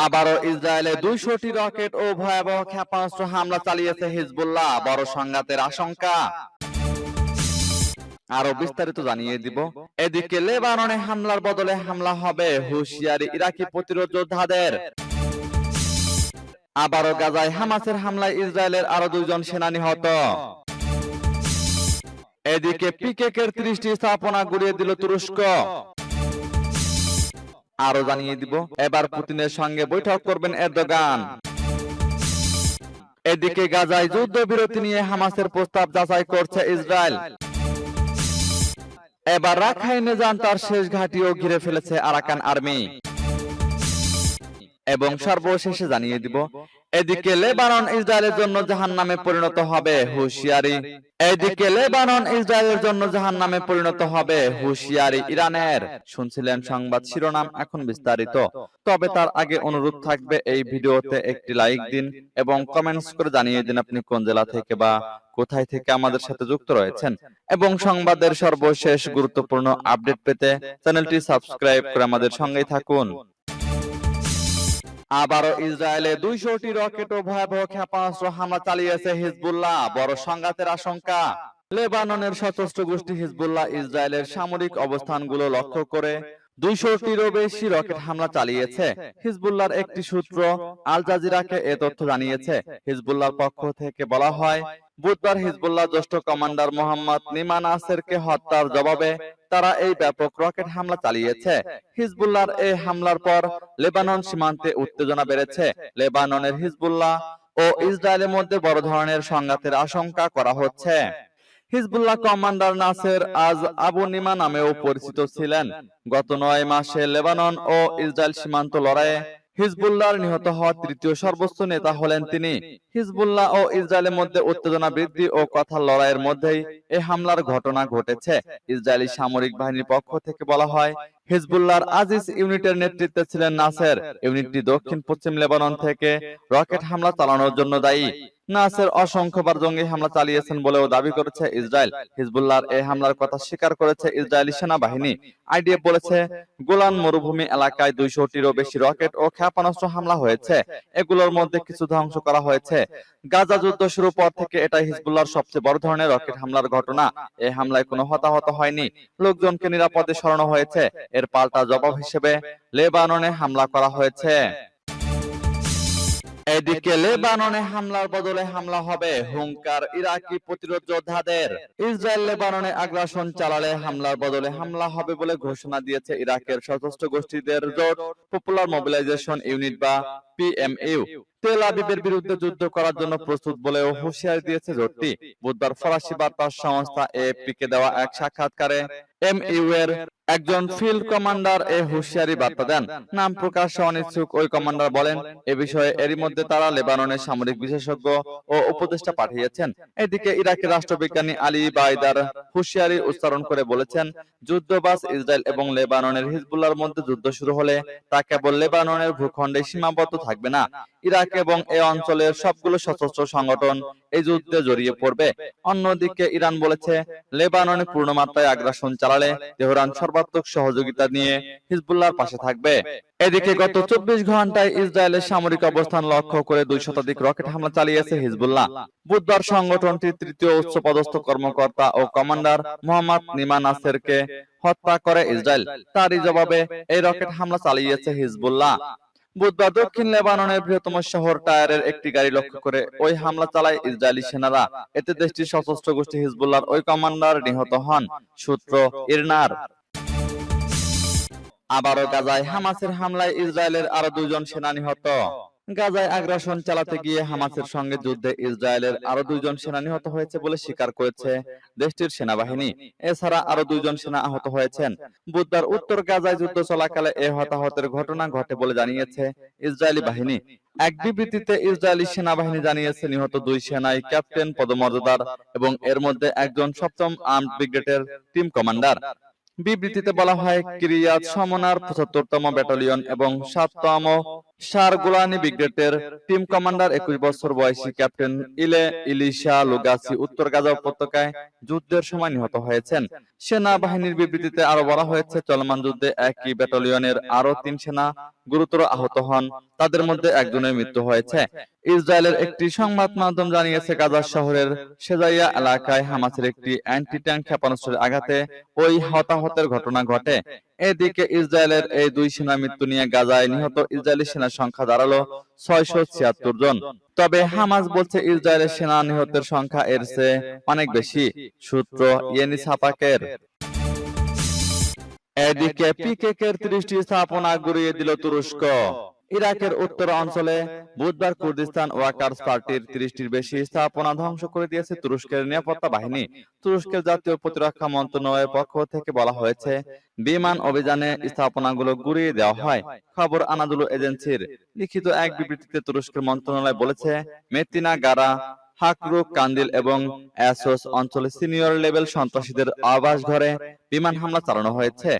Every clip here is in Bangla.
আবারও ইসরায়েলে দুইশোটি রকেট ও ভয়াবহ ক্ষেপণাস্ত্র হামলা চালিয়েছে হিজবুল্লাহ। বড় সংঘাতের আশঙ্কা। আরও বিস্তারিত জানিয়ে দিব। এদিকে লেবাননে হামলার বদলে হামলা হবে হুঁশিয়ারি ইরাকি প্রতিরোধ যোদ্ধাদের। আবারও গাজায় হামাসের হামলায় ইসরায়েলের আরও দুইজন সেনা নিহত এদিকে পিকেকের ত্রিশটি স্থাপনা গুড়িয়ে দিল তুরস্ক। আরও জানিয়ে দিব। এবার পুতিনের সঙ্গে বৈঠক করবেন এরদোগান। এদিকে গাজায় যুদ্ধবিরতি নিয়ে হামাসের প্রস্তাব যাচাই করছে ইসরায়েল। এবার রাখাইনে যান তার শেষ ঘাটিও ঘিরে ফেলেছে আরাকান আর্মি। এবং সর্বশেষে জানিয়ে দিব এদিকে লেবানন ইসরায়েলের জন্য জাহান নামে পরিণত হবে হুঁশিয়ারি। এদিকে লেবানন ইসরায়েলের জন্য জাহান নামে পরিণত হবে হুঁশিয়ারি ইরানের। শুনছিলেন সংবাদ শিরোনাম এখন বিস্তারিত। তবে তার আগে অনুরোধ থাকবে এই ভিডিওতে একটি লাইক দিন এবং কমেন্টস করে জানিয়ে দিন আপনি কোন জেলা থেকে বা কোথায় থেকে আমাদের সাথে যুক্ত রয়েছেন। এবং সংবাদের সর্বশেষ গুরুত্বপূর্ণ আপডেট পেতে চ্যানেলটি সাবস্ক্রাইব করে আমাদের সঙ্গেই থাকুন। আবারও ইসরায়েলে দুইশোটি রকেট ও ভয়াবহ ক্ষেপণাস্ত্র হামলা চালিয়েছে হিজবুল্লাহ। বড় সংঘাতের আশঙ্কা। লেবাননের সশস্ত্র গোষ্ঠী হিজবুল্লাহ ইসরায়েলের সামরিক অবস্থানগুলো লক্ষ্য করে দুইশোটিরও বেশি রকেট হামলা চালিয়েছে। হিজবুল্লাহর একটি সূত্র আল জাজিরাকে এ তথ্য জানিয়েছে। হিজবুল্লাহর পক্ষ থেকে বলা হয়, বুধবার হিজবুল্লাহ জ্যেষ্ঠ কমান্ডার মোহাম্মদ হত্যার জবাবে তারা এই ব্যাপক রকেট হামলা চালিয়েছে। হিজবুল্লাহর এই হামলার পর লেবানন সীমান্তে উত্তেজনা বেড়েছে। লেবাননের হিজবুল্লাহ ও ইসরায়েলের মধ্যে বড় ধরনের সংঘাতের আশঙ্কা করা হচ্ছে। হিজবুল্লাহ কমান্ডার নাসের আজ আবু নিমা নামেও পরিচিত ছিলেন। গত নয় মাসে লেবানন ও ইসরায়েল সীমান্ত লড়াইয়ে হিজবুল্লাহর নিহত হওয়া তৃতীয় সর্বোচ্চ নেতা হলেন তিনি। হিজবুল্লাহ ও ইসরায়েলের মধ্যে উত্তেজনা বৃদ্ধি ও কথার লড়াইয়ের মধ্যেই এই হামলার ঘটনা ঘটেছে। ইসরায়েলি সামরিক বাহিনীর পক্ষ থেকে বলা হয় হিজবুল্লাহর আজিজ ইউনিটের নেতৃত্বে ছিলেন নাসের। ইউনিটটি দক্ষিণ পশ্চিম লেবানন থেকে রকেট হামলা চালানোর জন্য দায়ী। নাসের অসংখ্যবার জঙ্গি হামলা চালিয়েছেন বলেও দাবি করেছে ইসরায়েল। হিজবুল্লাহর এই হামলার কথা স্বীকার করেছে ইসরায়েলি সেনাবাহিনী। আইডিএফ বলেছে, গোলান মরুভূমি এলাকায় দুইশোটিরও বেশি রকেট ও ক্ষেপণাস্ত্র হামলা হয়েছে। এগুলোর মধ্যে কিছু ধ্বংস করা হয়েছে। গাজা যুদ্ধ শুরু পর থেকে এটাই হিজবুল্লাহর সবচেয়ে বড় ধরনের রকেট হামলার ঘটনা। এই হামলায় কোনো হতাহত হয়নি। লোকজনকে নিরাপদে সরানো হয়েছে। এর পাল্টা জবাব হিসেবে লেবাননে হামলা করা হয়েছে। এদিকে লেবাননে হামলার বদলে হামলা হবে। হুঙ্কার ইরাকি প্রতিরোধ যোদ্ধাদের। ইসরায়েল লেবাননে আগ্রাসন চালালে হামলার বদলে হামলা হবে বলে ঘোষণা দিয়েছে ইরাকের সশস্ত্র গোষ্ঠীদের জোট পপুলার মোবিলাইজেশন ইউনিট বা পিএমইউ তেল আবিবের বিরুদ্ধে যুদ্ধ করার জন্য প্রস্তুত বলেও হুঁশিয়ারি দিয়েছে জোটটি। বুধবার ফরাসি বার্তা সংস্থা এএফপি কে দেওয়া এক সাক্ষাৎকারে এমইউ এর একজন ফিল্ড কমান্ডার এ হুঁশিয়ারি বার্তা দেন। নাম প্রকাশে অনিচ্ছুক ওই কমান্ডার বলেন, এ বিষয়ে এরই মধ্যে তারা লেবাননের সামরিক বিশেষজ্ঞ ও উপদেষ্টা পাঠিয়েছেন। এদিকে ইরাকের রাষ্ট্রবিজ্ঞানী আলী বাইদার হুঁশিয়ারি উচ্চারণ করে বলেছেন যুদ্ধবাস ইসরায়েল এবং লেবাননের হিজবুল্লাহর মধ্যে যুদ্ধ শুরু হলে তা কেবল লেবাননের ভূখণ্ডে সীমাবদ্ধ থাকবে না। ইরাক এবং এ অঞ্চলের সবগুলো সশস্ত্র সংগঠন এই যুদ্ধে জড়িয়ে পড়বে। অন্যদিকে ইরান বলেছে, লেবাননে পূর্ণমাত্রায় আগ্রাসন চালালে তেহরান সর্বাত্মক সহযোগিতা নিয়ে হিজবুল্লাহর পাশে থাকবে। এদিকে গত চব্বিশ ঘন্টায় ইসরায়েলের সামরিক অবস্থান লক্ষ্য করে দুই শতাধিক রকেট হামলা চালিয়েছে হিজবুল্লাহ। বুধবার সংগঠনটির তৃতীয় উচ্চ পদস্থ কর্মকর্তা ও কমান্ডার মোহাম্মদ নিমা নাসেরকে হত্যা করে ইসরায়েল। তারই জবাবে এই রকেট হামলা চালিয়েছে হিজবুল্লাহ। বুধবার দক্ষিণ লেবাননের বৃহত্তম শহর টায়ারের একটি গাড়ি লক্ষ্য করে ওই হামলা চালায় ইসরায়েলি সেনারা। এতে দেশটির সশস্ত্র গোষ্ঠী হিজবুল্লাহর ওই কমান্ডার নিহত হন সূত্র ইরনার। আবারও গাজায় হামাসের হামলায় ইসরায়েলের আরও দুজন সেনা নিহত। গাজায় আগ্রাসন চালাতে গিয়ে হামাসের সঙ্গে যুদ্ধে ইসরায়েলের আরও দুইজন সেনা নিহত হয়েছে বলে স্বীকার করেছে দেশটির সেনাবাহিনী। এছাড়া আরও দুইজন সেনা আহত হয়েছেন। বুধবার উত্তর গাজায় যুদ্ধ চলাকালে এ হতাহতের ঘটনা ঘটে বলে জানিয়েছে ইসরায়েলি বাহিনী। এক বিবৃতিতে ইসরায়েলি সেনাবাহিনী জানিয়েছে নিহত দুই সেনাই ক্যাপ্টেন পদমর্যাদার এবং এর মধ্যে একজন সপ্তম আর্ম ব্রিগেডের টিম কমান্ডার। বিবৃতিতে বলা হয় কিরিয়াত সমনার পঁচাত্তরতম ব্যাটালিয়ন এবং সাততম সার গোলানি ব্রিগেডের টিম কমান্ডার একুশ বছর বয়সী ক্যাপ্টেন ইলে ইলিশা লুগাসি উত্তর গাজা উপত্যকায় যুদ্ধের সময় নিহত হয়েছেন। সেনাবাহিনীর বিবৃতিতে আরও বলা হয়েছে, চলমান যুদ্ধে একই ব্যাটালিয়নের আরও তিন সেনা গুরুতর আহত হন। তাদের মধ্যে একজনের মৃত্যু হয়েছে। ইসরায়েলের একটি সংবাদ মাধ্যম জানিয়েছে গাজা শহরের সেজাইয়া এলাকায় হামাসের একটি অ্যান্টি ট্যাঙ্ক ক্ষেপণাস্ত্রের আঘাতে ওই হতাহতের ঘটনা ঘটে। এদিকে ইসরায়েলের এই দুই সেনা মৃত্যু নিয়ে গাজায় নিহত ইসরায়েলি সেনার সংখ্যা দাঁড়াল ছয়শো ছিয়াত্তর জন। তবে হামাস বলছে ইসরায়েলের সেনা নিহতের সংখ্যা এর চেয়ে অনেক বেশি। সূত্র ইয়েনি সাপাকের। এদিকে পিকেকের ত্রিশটি স্থাপনা গুড়িয়ে দিল তুরস্ক। ইরাকের উত্তর অঞ্চলে বুধবার কুর্দিস্তান ওয়ার্কার্স পার্টির ত্রিশটির বেশি স্থাপনা ধ্বংস করে দিয়েছে তুরস্কের নিরাপত্তা বাহিনী। তুরস্কের জাতীয় প্রতিরক্ষা মন্ত্রণালয়ের পক্ষ থেকে বলা হয়েছে বিমান অভিযানে স্থাপনাগুলো গুড়িয়ে দেওয়া হয়। খবর আনাদুলু এজেন্সির। লিখিত এক বিবৃতিতে তুরস্কের মন্ত্রণালয় বলেছে মেতিনা গারা হাকরুক কান্দিল এবং অ্যাসোস অঞ্চলে সিনিয়র লেভেল সন্ত্রাসীদের আবাস ঘরে বিমান হামলা চালানো হয়েছে।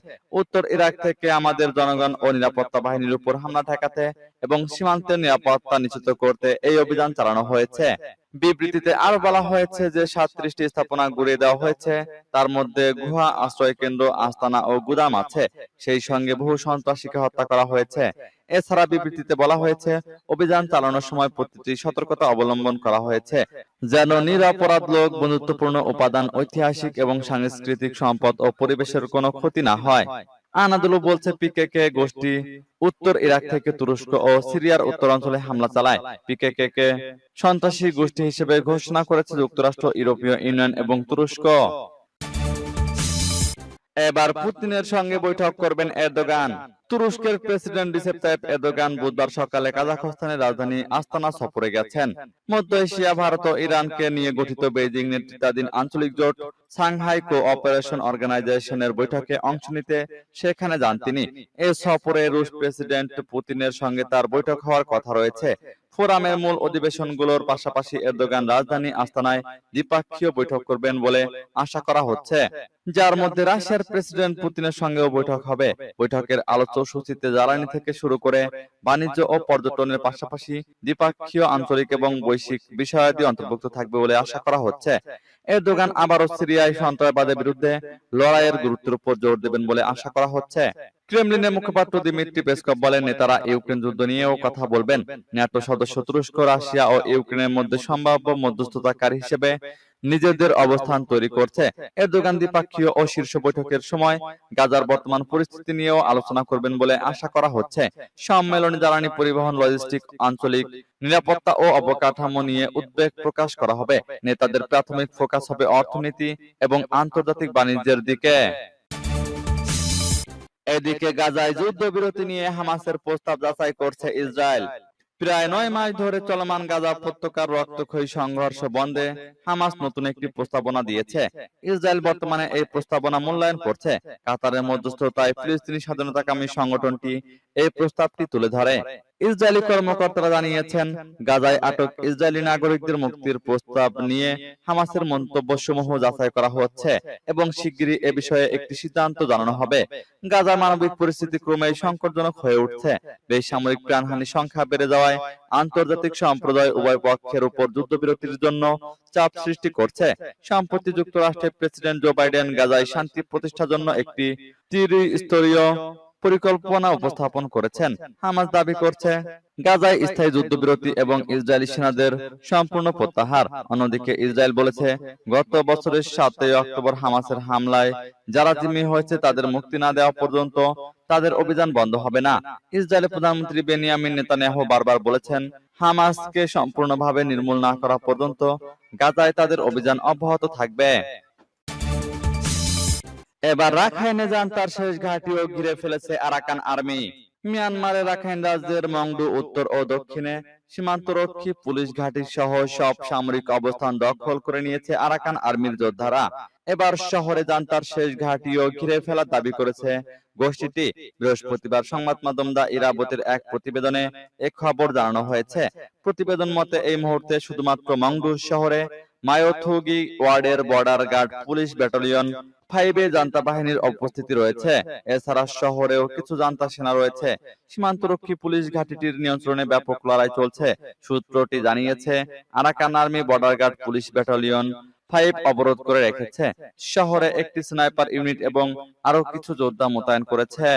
উত্তর ইরাক থেকে আমাদের জনগণ ও নিরাপত্তা বাহিনীর উপর হামলা ঠেকাতে এবং সীমান্তের নিরাপত্তা নিশ্চিত করতে এই অভিযান চালানো হয়েছে। বিবৃতিতে আরও বলা হয়েছে যে সাতত্রিশটি স্থাপনা গুড়িয়ে দেওয়া হয়েছে। তার মধ্যে গুহা আশ্রয় কেন্দ্র আস্তানা ও গুদাম আছে। সেই সঙ্গে বহু সন্ত্রাসীকে হত্যা করা হয়েছে। এছাড়া বিবৃতিতে বলা হয়েছে অভিযান চালানোর সময় প্রতিটি সতর্কতা অবলম্বন করা হয়েছে। যেন নিরাপরাধ লোক বন্ধুত্বপূর্ণ উপাদান ঐতিহাসিক এবং সাংস্কৃতিক সম্পদ ও পরিবেশের কোনো ক্ষতি না হয়। আনাদুলু বলছে, পিকেকে গোষ্ঠী উত্তর ইরাক থেকে তুরস্ক ও সিরিয়ার উত্তরাঞ্চলে হামলা চালায়। পিকেকে কে সন্ত্রাসী গোষ্ঠী হিসেবে ঘোষণা করেছে যুক্তরাষ্ট্র, ইউরোপীয় ইউনিয়ন এবং তুরস্ক। এবার পুতিনের সঙ্গে বৈঠক করবেন এরদোগান। তুরস্কের প্রেসিডেন্ট রিসেপ তাইপ এরদোগান বুধবার সকালে কাজাখস্তানের রাজধানী আস্তানা সফরে গেছেন। মধ্য এশিয়া ভারত ও ইরানকে নিয়ে গঠিত বেজিং নেতৃত্বাধীন আঞ্চলিক জোট সাংহাই কো অপারেশন অর্গানাইজেশনের বৈঠকে অংশ নিতে সেখানে যান তিনি। এ সফরে রুশ প্রেসিডেন্ট পুতিনের সঙ্গে তার বৈঠক হওয়ার কথা রয়েছে। ফোরামের মূল অধিবেশনগুলোর পাশাপাশি এরদোগান রাজধানী আস্তানায় দ্বিপাক্ষীয় বৈঠক করবেন বলে আশা করা হচ্ছে। যার মধ্যে রাশিয়ার প্রেসিডেন্ট পুতিনের সঙ্গেও বৈঠক হবে। বৈঠকের আলোচ্য সূচিতে জ্বালানি থেকে শুরু করে বাণিজ্য ও পর্যটনের পাশাপাশি দ্বিপাক্ষীয় আঞ্চলিক এবং বৈশ্বিক বিষয়াদি অন্তর্ভুক্ত থাকবে বলে আশা করা হচ্ছে। এরদোগান আবারও সিরিয়ায় সন্ত্রাসবাদের বিরুদ্ধে লড়াইয়ের গুরুত্বের উপর জোর দেবেন বলে আশা করা হচ্ছে। ক্রেমলিনের মুখপাত্র দিমিত্রি পেসকভ বলেন, নেতারা ইউক্রেন যুদ্ধ নিয়েও কথা বলবেন। ন্যাটো সদস্য তুরস্ক, রাশিয়া ও ইউক্রেনের মধ্যে সম্ভাব্য মধ্যস্থতাকারী হিসেবে নিজেদের অবস্থান তৈরি করছে। এরদোগান দ্বিপাক্ষীয় ও শীর্ষ বৈঠকের সময় গাজার বর্তমান পরিস্থিতি নিয়েও আলোচনা করবেন বলে আশা করা হচ্ছে। সম্মেলনে জ্বালানি পরিবহন, লজিস্টিক, আঞ্চলিক নিরাপত্তা ও অবকাঠামো নিয়ে উদ্বেগ প্রকাশ করা হবে। নেতাদের প্রাথমিক ফোকাস হবে অর্থনীতি এবং আন্তর্জাতিক বাণিজ্যের দিকে। এদিকে গাজায় যুদ্ধবিরতি নিয়ে হামাসের প্রস্তাব যাচাই করছে ইসরায়েল। প্রায় নয় মাস ধরে চলমান গাজা উপত্যকার রক্তক্ষয়ী সংঘর্ষ বন্ধে হামাস নতুন একটি প্রস্তাবনা দিয়েছে। ইসরায়েল বর্তমানে এই প্রস্তাবনা মূল্যায়ন করছে। কাতারের মধ্যস্থতায় ফিলিস্তিনি স্বাধীনতাকামী সংগঠনটি এই প্রস্তাবটি তুলে ধরে। ইসরায়েলি কর্মকর্তারা জানিয়েছেন গাজায় আটক ইসরায়েলি নাগরিকদের মুক্তির প্রস্তাব নিয়ে হামাসের মন্তব্যসমূহ যাচাই করা হচ্ছে এবং শিগগিরই এ বিষয়ে একটি সিদ্ধান্ত জানানো হবে। গাজার মানবিক পরিস্থিতি ক্রমেই সংকটজনক হয়ে উঠছে। বেসামরিক প্রাণহানির সংখ্যা বেড়ে যাওয়ায় আন্তর্জাতিক সম্প্রদায় উভয় পক্ষের উপর যুদ্ধবিরতির জন্য চাপ সৃষ্টি করছে। সম্প্রতি যুক্তরাষ্ট্রের প্রেসিডেন্ট জো বাইডেন গাজায় শান্তি প্রতিষ্ঠার জন্য একটি ত্রিস্তরীয় পরিকল্পনা উপস্থাপন করেছেন। হামাস দাবি করছে গাজায় স্থায়ী যুদ্ধবিরতি এবং ইসরায়েলি সেনাদের সম্পূর্ণ প্রত্যাহার। অন্যদিকে ইসরায়েল বলেছে গত বছরের সাতই অক্টোবর হামাসের হামলায় যারা জিম্মি হয়েছে তাদের মুক্তি না দেওয়া পর্যন্ত তাদের অভিযান বন্ধ হবে না। ইসরায়েলের প্রধানমন্ত্রী বেনিয়ামিন নেতানিয়াহু বারবার বলেছেন হামাসকে সম্পূর্ণভাবে নির্মূল না করা পর্যন্ত গাজায় তাদের অভিযান অব্যাহত থাকবে। এবার রাখাইনে যান, তার শেষ ঘাঁটিও ঘিরে ফেলেছে আরাকান আর্মি। মিয়ানমারের রাখাইন রাজ্যের মংডু উত্তর ও দক্ষিণে সীমান্তরক্ষী পুলিশ ঘাঁটি সহ সব সামরিক অবস্থান দখল করে নিয়েছে আরাকান আর্মির যোদ্ধারা। এবার শহরে যান, তার শেষ ঘাঁটিও ঘিরে ফেলার দাবি করেছে গোষ্ঠীটি। বৃহস্পতিবার সংবাদ মাধ্যম দা ইরাবতের এক প্রতিবেদনে এ খবর জানানো হয়েছে। প্রতিবেদন মতে, এই মুহূর্তে শুধুমাত্র মংডু শহরে মায়োথুগি ওয়ার্ডের বর্ডার গার্ড পুলিশ ব্যাটালিয়ন ফাইভে জান্তা বাহিনীর উপস্থিতি রয়েছে। এছাড়া শহরেও কিছু জান্তা সেনা রয়েছে। সীমান্তরক্ষী পুলিশ ঘাঁটিটির নিয়ন্ত্রণে ব্যাপক লড়াই চলছে, সূত্রটি জানিয়েছে। Arakan army border guard police battalion five অবরোধ করে রেখেছে। শহরে একটি স্নাইপার ইউনিট এবং আরও কিছু যোদ্ধা মোতায়েন করেছে।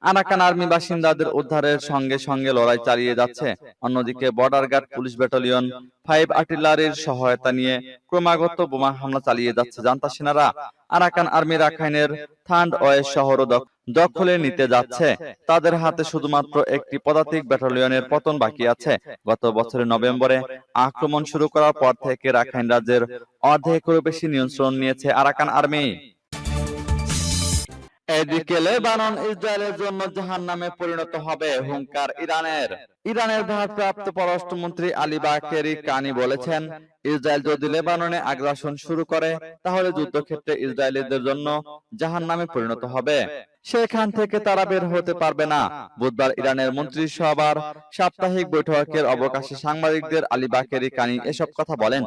আরাকান আর্মি বাসিন্দাদের উদ্ধারের সঙ্গে সঙ্গে লড়াই চালিয়ে যাচ্ছে। অন্যদিকে border guard police battalion five আর্টিলারির সহায়তা নিয়ে ক্রমাগত বোমা হামলা চালিয়ে যাচ্ছে। জান্তা সেনারা আরাকান আর্মি রাখাইনের থান্ড ওয়ে শহর দখ- দখলে নিতে যাচ্ছে। তাদের হাতে শুধুমাত্র একটি পদাতিক ব্যাটালিয়নের পতন বাকি আছে। গত বছরের নভেম্বরে আক্রমণ শুরু করার পর থেকে রাখাইন রাজ্যের অর্ধেকেরও বেশি নিয়ন্ত্রণ নিয়েছে আরাকান আর্মি। এদিকে লেবানন ইসরায়েলের জন্য জাহান নামে পরিণত হবে হুঙ্কার ইরানের। ইরানের ভারপ্রাপ্ত পররাষ্ট্রমন্ত্রী আলী বাকেরি কানি বলেছেন ইসরায়েল যদি লেবাননে আগ্রাসন শুরু করে তাহলে যুদ্ধক্ষেত্রে ইসরায়েলিদের জন্য জাহান নামে পরিণত হবে। সেখান থেকে তারা বের হতে পারবে না। বুধবার ইরানের মন্ত্রিসভার সাপ্তাহিক বৈঠকের অবকাশে সাংবাদিকদের আলী বাকেরি কানি এসব কথা বলেন।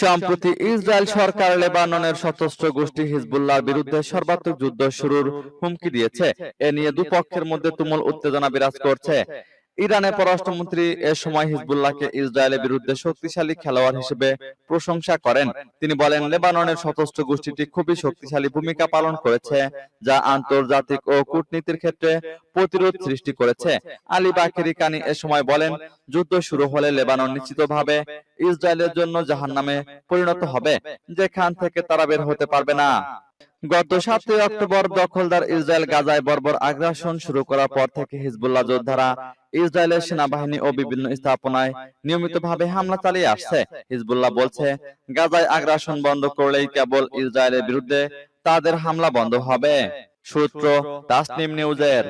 সম্প্রতি ইসরায়েল সরকার লেবাননের সশস্ত্র গোষ্ঠী হিজবুল্লাহর বিরুদ্ধে সর্বাত্মক যুদ্ধ শুরুর হুমকি দিয়েছে। এ নিয়ে দুপক্ষের মধ্যে তুমুল উত্তেজনা বিরাজ করছে। ইরানের পররাষ্ট্রমন্ত্রী এ সময় হিজবুল্লাহকে ইসরায়েলের বিরুদ্ধে শক্তিশালী খেলোয়াড় হিসেবে প্রশংসা করেন। তিনি বলেন লেবাননের সশস্ত্র গোষ্ঠীটি খুবই শক্তিশালী ভূমিকা পালন করেছে যা আন্তর্জাতিক ও কূটনীতির ক্ষেত্রে প্রতিরোধ সৃষ্টি করেছে। আলী বাকেরি কানি এ সময় বলেন যুদ্ধ শুরু হলে লেবানন নিশ্চিতভাবে ইসরায়েলের জন্য জাহান্নামে পরিণত হবে যেখান থেকে তারা বের হতে পারবে না। গত সাতই অক্টোবর দখলদার ইসরায়েল গাজায় বর্বর আগ্রাসন শুরু করার পর থেকে হিজবুল্লাহ যোদ্ধারা ইসরায়েলের সেনাবাহিনী ও বিভিন্ন স্থাপনায় নিয়মিতভাবে হামলা চালিয়ে আসছে। হিজবুল্লাহ বলছে গাজায় আগ্রাসন বন্ধ করলেই কেবল ইসরায়েলের বিরুদ্ধে তাদের হামলা বন্ধ হবে। সূত্র তাসনিম নিউজের।